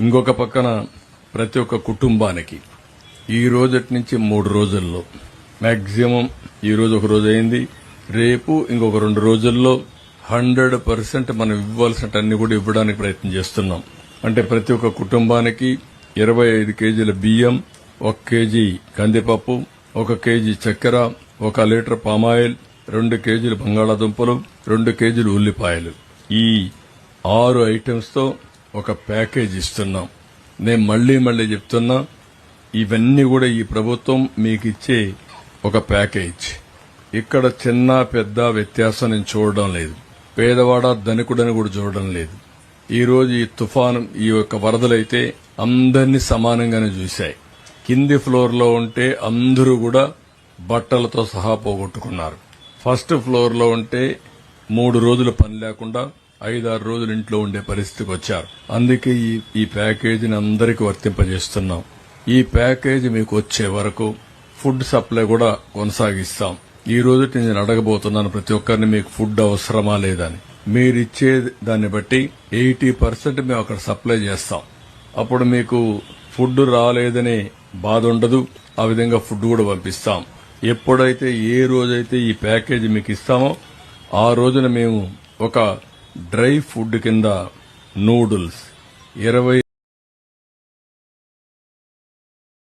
ఇంకొక పక్కన ప్రతి ఒక్క కుటుంబానికి ఈ రోజటి నుంచి మూడు రోజుల్లో. మాక్సిమం ఈ రోజు ఒక రోజు అయింది. రేపు ఇంకొక రెండు రోజుల్లో హండ్రెడ్ పర్సెంట్ మనం ఇవ్వాల్సినటన్ని కూడా ఇవ్వడానికి ప్రయత్నం చేస్తున్నాం. అంటే ప్రతి ఒక్క కుటుంబానికి ఇరవై ఐదు కేజీల బియ్యం ఒక కేజీ కందిపప్పు ఒక కేజీ చక్కెర ఒక లీటర్ పామాయిల్ రెండు కేజీలు బంగాళాదుంపలు రెండు కేజీలు ఉల్లిపాయలు. ఈ ఆరు ఐటమ్స్తో ఒక ప్యాకేజ్ ఇస్తున్నాం. నేను మళ్ళీ మళ్ళీ చెప్తున్నా ఇవన్నీ కూడా ఈ ప్రభుత్వం మీకు ఇచ్చే ఒక ప్యాకేజ్ ఇక్కడ చిన్న పెద్ద వ్యత్యాసం నేను చూడడం లేదు. పేదవాడ ధనికుడని కూడా చూడడం లేదు. ఈరోజు ఈ తుఫాను ఈ యొక్క వరదలైతే అందరినీ సమానంగానే చూశాయి. కింది ఫ్లోర్లో ఉంటే అందరూ కూడా బట్టలతో సహా పోగొట్టుకున్నారు. ఫస్ట్ ఫ్లోర్లో ఉంటే మూడు రోజులు పని లేకుండా ఐదారు రోజులు ఇంట్లో ఉండే పరిస్థితికి వచ్చారు. అందుకే ఈ ఈ ప్యాకేజీని అందరికీ వర్తింపజేస్తున్నాం. ఈ ప్యాకేజీ మీకు వచ్చే వరకు ఫుడ్ సప్లై కూడా కొనసాగిస్తాం. ఈ రోజు నేను అడగబోతున్నాను ప్రతి ఒక్కరిని మీకు ఫుడ్ అవసరమా లేదని. మీరిచ్చే దాన్ని బట్టి ఎయిటీ పర్సెంట్ మేము అక్కడ సప్లై చేస్తాం. అప్పుడు మీకు ఫుడ్ రాలేదనే బాధ ఉండదు. ఆ విధంగా ఫుడ్ కూడా పంపిస్తాం. ఎప్పుడైతే ఏ రోజైతే ఈ ప్యాకేజీ మీకు ఇస్తామో ఆ రోజున మేము ఒక డ్రై ఫుడ్ కింద నూడిల్స్ ఇరవై